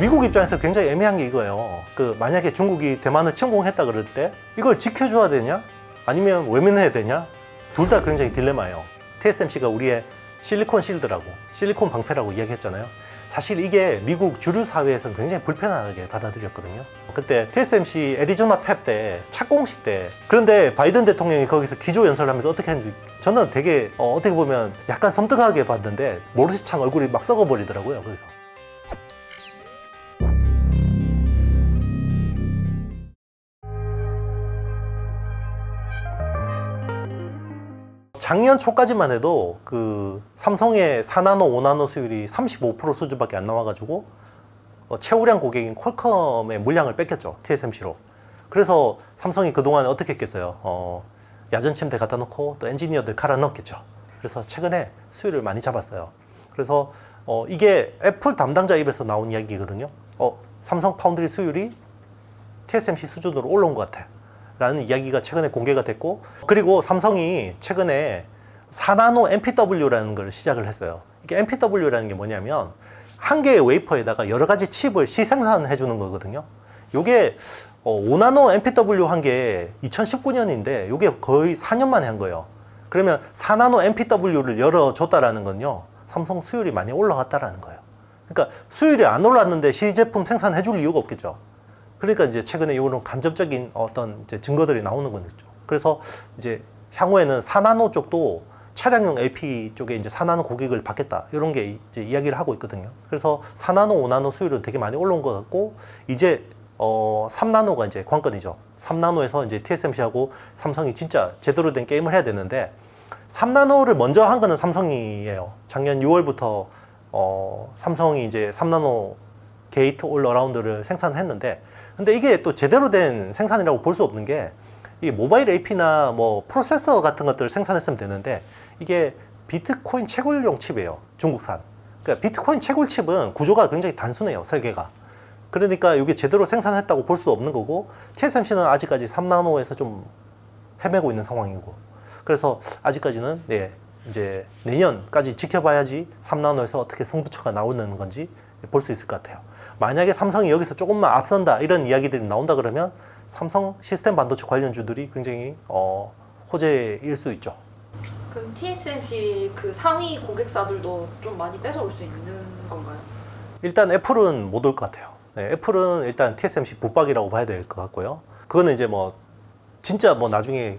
미국 입장에서 굉장히 애매한 게 이거예요. 그 만약에 중국이 대만을 침공했다 그럴 때 이걸 지켜줘야 되냐? 아니면 외면해야 되냐? 둘 다 굉장히 딜레마예요. TSMC가 우리의 실리콘 실드라고, 실리콘 방패라고 이야기했잖아요. 사실 이게 미국 주류 사회에서는 굉장히 불편하게 받아들였거든요. 그때 TSMC 애리조나 팹 때 착공식 때 그런데 바이든 대통령이 거기서 기조 연설을 하면서 어떻게 했는지 저는 되게 어, 어떻게 보면 약간 섬뜩하게 봤는데 모르시창 얼굴이 막 썩어버리더라고요. 그래서 작년 초까지만 해도 그 삼성의 4나노, 5나노 수율이 35% 수준밖에 안 나와가지고 어, 최우량 고객인 퀄컴의 물량을 뺏겼죠 TSMC로. 그래서 삼성이 그동안 어떻게 했겠어요? 어, 야전 침대 갖다 놓고 또 엔지니어들 갈아 넣었겠죠. 그래서 최근에 수율을 많이 잡았어요. 그래서 어, 이게 애플 담당자 입에서 나온 이야기거든요. 어, 삼성 파운드리 수율이 TSMC 수준으로 올라온 것 같아. 라는 이야기가 최근에 공개가 됐고, 그리고 삼성이 최근에 4나노 MPW라는 걸 시작을 했어요. 이게 MPW라는 게 뭐냐면, 한 개의 웨이퍼에다가 여러 가지 칩을 시생산해 주는 거거든요. 요게 5나노 MPW 한 게 2019년인데, 요게 거의 4년 만에 한 거예요. 그러면 4나노 MPW를 열어줬다라는 건요, 삼성 수율이 많이 올라갔다라는 거예요. 그러니까 수율이 안 올랐는데 시제품 생산해 줄 이유가 없겠죠. 그러니까 이제 최근에 이런 간접적인 어떤 이제 증거들이 나오는 거죠. 그래서 이제 향후에는 4나노 쪽도 차량용 LP 쪽에 이제 4나노 고객을 받겠다 이런 게 이제 이야기를 하고 있거든요. 그래서 4나노, 5나노 수율은 되게 많이 올라온 것 같고 이제 어 3나노가 이제 관건이죠. 3나노에서 이제 TSMC하고 삼성이 진짜 제대로 된 게임을 해야 되는데 3나노를 먼저 한 거는 삼성이에요. 작년 6월부터 어 삼성이 이제 3나노 게이트 올 어라운드를 생산했는데 근데 이게 또 제대로 된 생산이라고 볼 수 없는 게 이게 모바일 AP나 뭐 프로세서 같은 것들을 생산했으면 되는데 이게 비트코인 채굴용 칩이에요. 중국산. 그러니까 비트코인 채굴 칩은 구조가 굉장히 단순해요. 설계가. 그러니까 이게 제대로 생산했다고 볼 수도 없는 거고 TSMC는 아직까지 3나노에서 좀 헤매고 있는 상황이고 그래서 아직까지는 네 이제 내년까지 지켜봐야지 3나노에서 어떻게 성부처가 나오는 건지 볼 수 있을 것 같아요. 만약에 삼성이 여기서 조금만 앞선다 이런 이야기들이 나온다 그러면 삼성 시스템 반도체 관련주들이 굉장히 어, 호재일 수 있죠. 그럼 TSMC 그 상위 고객사들도 좀 많이 뺏어올 수 있는 건가요? 일단 애플은 못 올 것 같아요. 네, 애플은 일단 TSMC 붙박이라고 봐야 될 것 같고요. 그거는 이제 뭐 진짜 뭐 나중에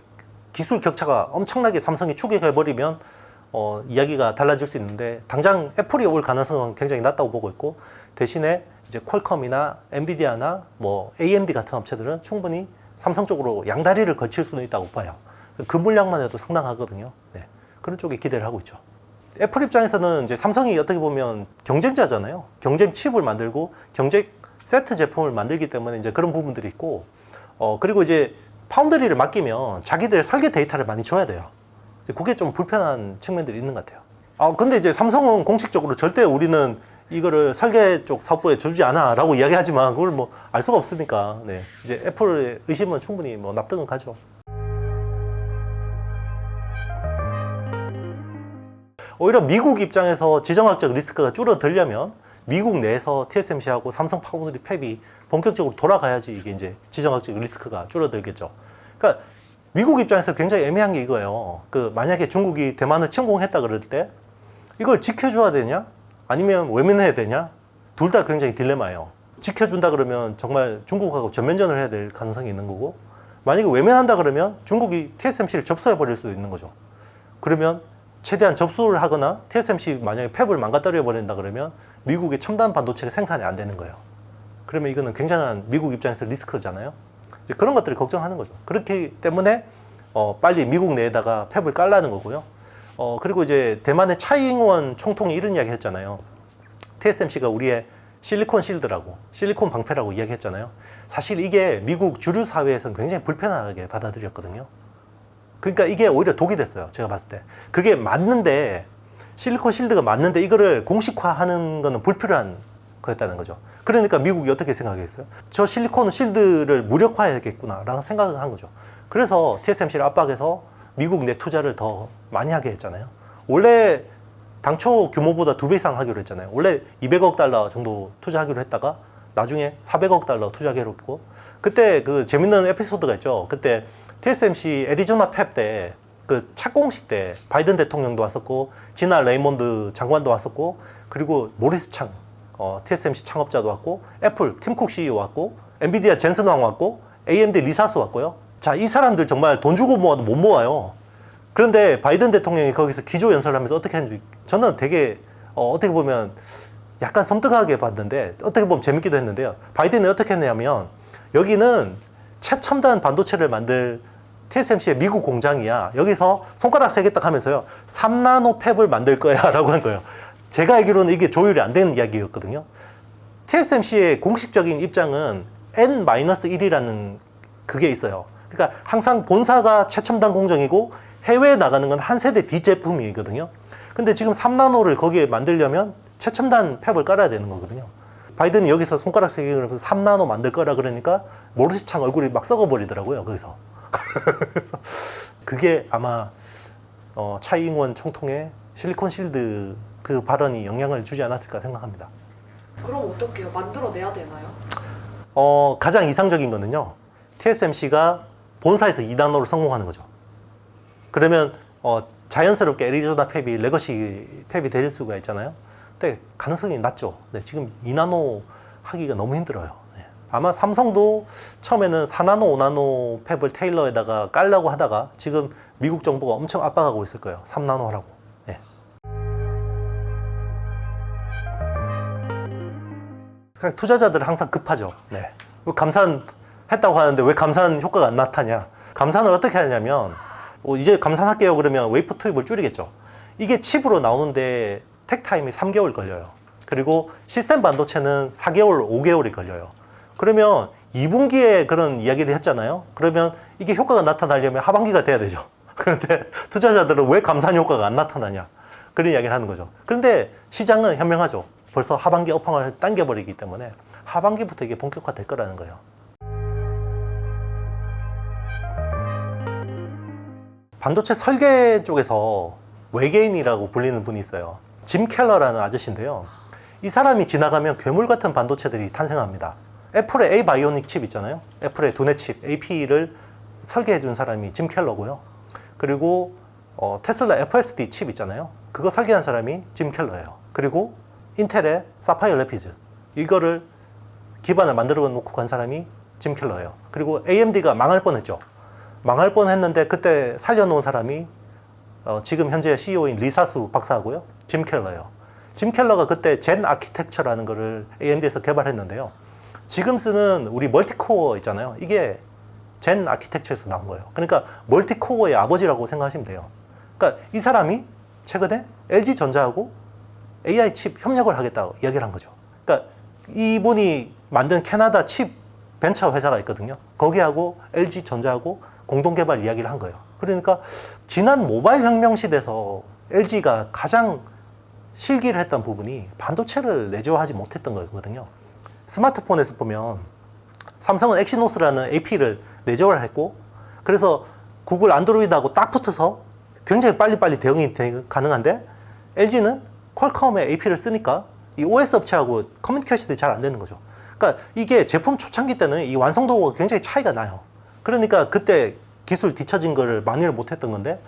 기술 격차가 엄청나게 삼성이 추격해 버리면 어, 이야기가 달라질 수 있는데 당장 애플이 올 가능성은 굉장히 낮다고 보고 있고 대신에 이제 퀄컴이나 엔비디아나 뭐 AMD 같은 업체들은 충분히 삼성 쪽으로 양다리를 걸칠 수는 있다고 봐요. 그 물량만 해도 상당하거든요. 네. 그런 쪽에 기대를 하고 있죠. 애플 입장에서는 이제 삼성이 어떻게 보면 경쟁자잖아요. 경쟁 칩을 만들고 경쟁 세트 제품을 만들기 때문에 이제 그런 부분들이 있고, 어, 그리고 이제 파운드리를 맡기면 자기들 설계 데이터를 많이 줘야 돼요. 그게 좀 불편한 측면들이 있는 것 같아요. 아, 근데 이제 삼성은 공식적으로 절대 우리는 이거를 설계 쪽 사업부에 주지 않아 라고 이야기하지만 그걸 뭐 알 수가 없으니까, 네. 이제 애플의 의심은 충분히 뭐 납득은 가죠. 오히려 미국 입장에서 지정학적 리스크가 줄어들려면 미국 내에서 TSMC하고 삼성 파운드리 팹이 본격적으로 돌아가야지 이게 이제 지정학적 리스크가 줄어들겠죠. 그러니까 미국 입장에서 굉장히 애매한 게 이거예요. 그 만약에 중국이 대만을 침공했다 그럴 때 이걸 지켜줘야 되냐? 아니면 외면해야 되냐? 둘 다 굉장히 딜레마예요. 지켜준다 그러면 정말 중국하고 전면전을 해야 될 가능성이 있는 거고 만약에 외면한다 그러면 중국이 TSMC를 접수해 버릴 수도 있는 거죠. 그러면 최대한 접수를 하거나 TSMC 만약에 팹을 망가뜨려 버린다 그러면 미국의 첨단 반도체가 생산이 안 되는 거예요. 그러면 이거는 굉장한 미국 입장에서 리스크잖아요. 이제 그런 것들을 걱정하는 거죠. 그렇기 때문에 어, 빨리 미국 내에다가 팹을 깔라는 거고요. 어, 그리고 이제 대만의 차이잉원 총통이 이런 이야기 했잖아요. TSMC가 우리의 실리콘 실드라고, 실리콘 방패라고 이야기했잖아요. 사실 이게 미국 주류 사회에서는 굉장히 불편하게 받아들였거든요. 그러니까 이게 오히려 독이 됐어요. 제가 봤을 때. 그게 맞는데, 실리콘 실드가 맞는데 이거를 공식화하는 거는 불필요한 거였다는 거죠. 그러니까 미국이 어떻게 생각했어요? 저 실리콘 실드를 무력화해야겠구나라는 생각을 한 거죠. 그래서 TSMC를 압박해서 미국 내 투자를 더 많이 하게 했잖아요. 원래 당초 규모보다 두 배 이상 하기로 했잖아요. 원래 200억 달러 정도 투자하기로 했다가 나중에 400억 달러 투자하기로 했고 그때 그 재밌는 에피소드가 있죠. 그때 TSMC 애리조나 팹 때 그 착공식 때 바이든 대통령도 왔었고 지나 레이몬드 장관도 왔었고 그리고 모리스 창 어, TSMC 창업자도 왔고 애플 팀쿡 CEO 왔고 엔비디아 젠슨 왕 왔고 AMD 리사스 왔고요. 자, 이 사람들 정말 돈 주고 모아도 못 모아요. 그런데 바이든 대통령이 거기서 기조 연설을 하면서 어떻게 했는지 저는 되게 어, 어떻게 보면 약간 섬뜩하게 봤는데 어떻게 보면 재밌기도 했는데요. 바이든이 어떻게 했냐면 여기는 최첨단 반도체를 만들 TSMC의 미국 공장이야. 여기서 손가락 세개 딱 하면서요. 3나노 팹을 만들 거야. 라고 한 거예요. 제가 알기로는 이게 조율이 안 되는 이야기였거든요. TSMC의 공식적인 입장은 N-1이라는 그게 있어요. 그러니까 항상 본사가 최첨단 공정이고 해외에 나가는 건 한 세대 뒤 제품이거든요. 근데 지금 3나노를 거기에 만들려면 최첨단 팹을 깔아야 되는 거거든요. 바이든이 여기서 손가락 세개 그러면서 3나노 만들 거라 그러니까 모르시창 얼굴이 막 썩어버리더라고요. 거기서. 그래서 그게 아마 어, 차이잉원 총통의 실리콘 실드 그 발언이 영향을 주지 않았을까 생각합니다. 그럼 어떡해요? 만들어내야 되나요? 어, 가장 이상적인 거는요. TSMC가 본사에서 2나노를 성공하는 거죠. 그러면 어, 자연스럽게 애리조나 팹이 레거시 팹이 될 수가 있잖아요. 근데 가능성이 낮죠. 네, 지금 2나노 하기가 너무 힘들어요. 네. 아마 삼성도 처음에는 4나노, 5나노 팹을 테일러에다가 깔라고 하다가 지금 미국 정부가 엄청 압박하고 있을 거예요. 3나노 하라고. 네. 투자자들은 항상 급하죠. 네. 감산 했다고 하는데 왜 감산 효과가 안 나타냐? 감산을 어떻게 하냐면 어, 이제 감산할게요 그러면 웨이퍼 투입을 줄이겠죠. 이게 칩으로 나오는데 택 타임이 3개월 걸려요. 그리고 시스템 반도체는 4개월, 5개월이 걸려요. 그러면 2분기에 그런 이야기를 했잖아요. 그러면 이게 효과가 나타나려면 하반기가 돼야 되죠. 그런데 투자자들은 왜 감산 효과가 안 나타나냐? 그런 이야기를 하는 거죠. 그런데 시장은 현명하죠. 벌써 하반기 업황을 당겨버리기 때문에 하반기부터 이게 본격화될 거라는 거예요. 반도체 설계 쪽에서 외계인이라고 불리는 분이 있어요. 짐 켈러라는 아저씨인데요. 이 사람이 지나가면 괴물 같은 반도체들이 탄생합니다. 애플의 A 바이오닉 칩 있잖아요. 애플의 두뇌 칩 AP를 설계해 준 사람이 짐 켈러고요. 그리고 어, 테슬라 FSD 칩 있잖아요. 그거 설계한 사람이 짐 켈러예요. 그리고 인텔의 사파이어 레피즈 이거를 기반을 만들어 놓고 간 사람이 짐 켈러예요. 그리고 AMD가 망할 뻔했죠. 망할 뻔했는데 그때 살려놓은 사람이 어, 지금 현재 CEO인 리사수 박사하고요. 짐 켈러예요. 짐 켈러가 그때 젠 아키텍처라는 거를 AMD에서 개발했는데요. 지금 쓰는 우리 멀티코어 있잖아요. 이게 젠 아키텍처에서 나온 거예요. 그러니까 멀티코어의 아버지라고 생각하시면 돼요. 그러니까 이 사람이 최근에 LG 전자하고 AI 칩 협력을 하겠다고 이야기를 한 거죠. 그러니까 이분이 만든 캐나다 칩 벤처 회사가 있거든요. 거기하고 LG 전자하고 공동 개발 이야기를 한 거예요. 그러니까 지난 모바일 혁명 시대에서 LG가 가장 실기를 했던 부분이 반도체를 내재화하지 못했던 거거든요. 스마트폰에서 보면 삼성은 엑시노스라는 AP를 내재화를 했고 그래서 구글 안드로이드하고 딱 붙어서 굉장히 빨리빨리 대응이 되- 가능한데 LG는 퀄컴의 AP를 쓰니까 이 OS 업체하고 커뮤니케이션이 잘 안 되는 거죠. 그러니까 이게 제품 초창기 때는 이 완성도가 굉장히 차이가 나요. 그러니까 그때 기술 뒤처진 거를 만회를 못했던 건데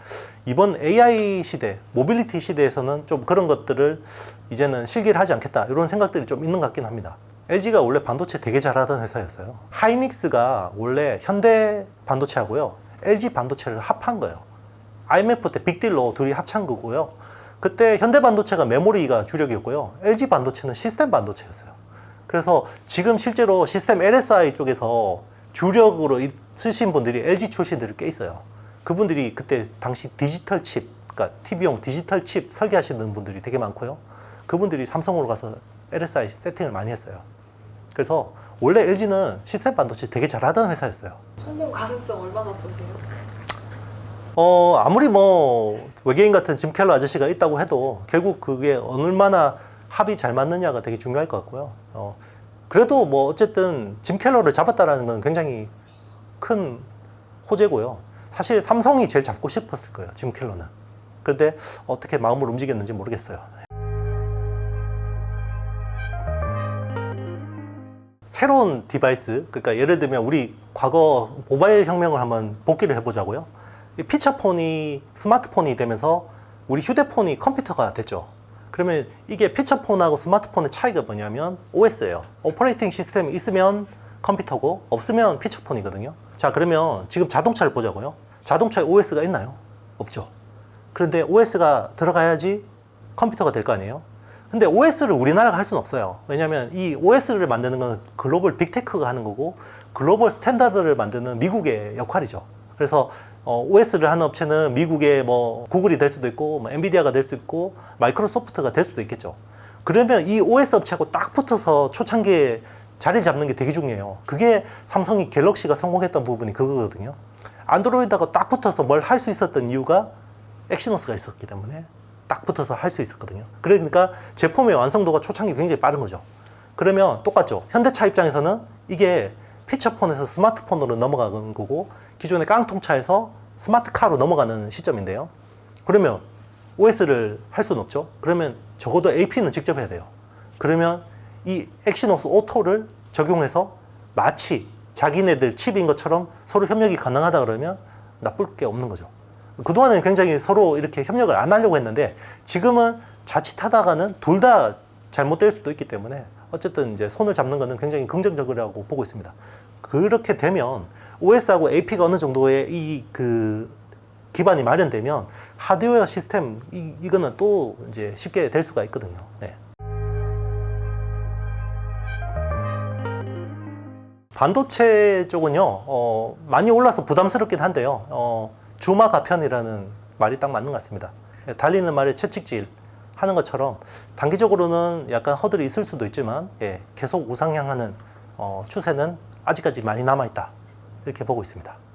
이번 AI 시대, 모빌리티 시대에서는 좀 그런 것들을 이제는 실기를 하지 않겠다 이런 생각들이 좀 있는 것 같긴 합니다. LG가 원래 반도체 되게 잘하던 회사였어요. 하이닉스가 원래 현대 반도체하고요, LG 반도체를 합한 거예요. IMF 때 빅딜로 둘이 합창 거고요. 그때 현대 반도체가 메모리가 주력이었고요. LG 반도체는 시스템 반도체였어요. 그래서 지금 실제로 시스템 LSI 쪽에서 주력으로 쓰신 분들이 LG 출신들이 꽤 있어요. 그분들이 그때 당시 디지털 칩, 그러니까 TV용 디지털 칩 설계하시는 분들이 되게 많고요. 그분들이 삼성으로 가서 LSI 세팅을 많이 했어요. 그래서 원래 LG는 시스템 반도체 되게 잘하던 회사였어요. 성공 가능성 얼마나 보세요? 어, 아무리 뭐 외계인 같은 짐 켈러 아저씨가 있다고 해도 결국 그게 얼마나 합이 잘 맞느냐가 되게 중요할 것 같고요. 어, 그래도 뭐 어쨌든 짐 켈러를 잡았다라는 건 굉장히 큰 호재고요. 사실 삼성이 제일 잡고 싶었을 거예요. 짐 켈러는. 그런데 어떻게 마음을 움직였는지 모르겠어요. 새로운 디바이스, 그러니까 예를 들면 우리 과거 모바일 혁명을 한번 복기를 해보자고요. 이 피처폰이 스마트폰이 되면서 우리 휴대폰이 컴퓨터가 됐죠. 그러면 이게 피처폰하고 스마트폰의 차이가 뭐냐면 OS예요. 오퍼레이팅 시스템이 있으면 컴퓨터고 없으면 피처폰이거든요. 자, 그러면 지금 자동차를 보자고요. 자동차에 OS가 있나요? 없죠. 그런데 OS가 들어가야지 컴퓨터가 될 거 아니에요? 근데 OS를 우리나라가 할 수는 없어요. 왜냐하면 이 OS를 만드는 건 글로벌 빅테크가 하는 거고 글로벌 스탠다드를 만드는 미국의 역할이죠. 그래서 어, OS를 하는 업체는 미국의 뭐 구글이 될 수도 있고 뭐 엔비디아가 될 수도 있고 마이크로소프트가 될 수도 있겠죠. 그러면 이 OS 업체하고 딱 붙어서 초창기에 자리 잡는 게 되게 중요해요. 그게 삼성이 갤럭시가 성공했던 부분이 그거거든요. 안드로이드하고 딱 붙어서 뭘 할 수 있었던 이유가 엑시노스가 있었기 때문에 딱 붙어서 할 수 있었거든요. 그러니까 제품의 완성도가 초창기 굉장히 빠른 거죠. 그러면 똑같죠. 현대차 입장에서는 이게 피처폰에서 스마트폰으로 넘어가는 거고 기존의 깡통차에서 스마트카로 넘어가는 시점인데요. 그러면 OS를 할 수는 없죠. 그러면 적어도 AP는 직접 해야 돼요. 그러면 이 엑시노스 오토를 적용해서 마치 자기네들 칩인 것처럼 서로 협력이 가능하다 그러면 나쁠 게 없는 거죠. 그동안은 굉장히 서로 이렇게 협력을 안 하려고 했는데 지금은 자칫하다가는 둘 다 잘못될 수도 있기 때문에 어쨌든 이제 손을 잡는 거는 굉장히 긍정적이라고 보고 있습니다. 그렇게 되면 OS하고 AP가 어느 정도의 이 그 기반이 마련되면 하드웨어 시스템 이, 이거는 또 이제 쉽게 될 수가 있거든요. 네. 반도체 쪽은요, 어, 많이 올라서 부담스럽긴 한데요. 어, 주마 가편이라는 말이 딱 맞는 것 같습니다. 예, 달리는 말에 채찍질 하는 것처럼 단기적으로는 약간 허들이 있을 수도 있지만 예, 계속 우상향하는 어, 추세는 아직까지 많이 남아 있다 이렇게 보고 있습니다.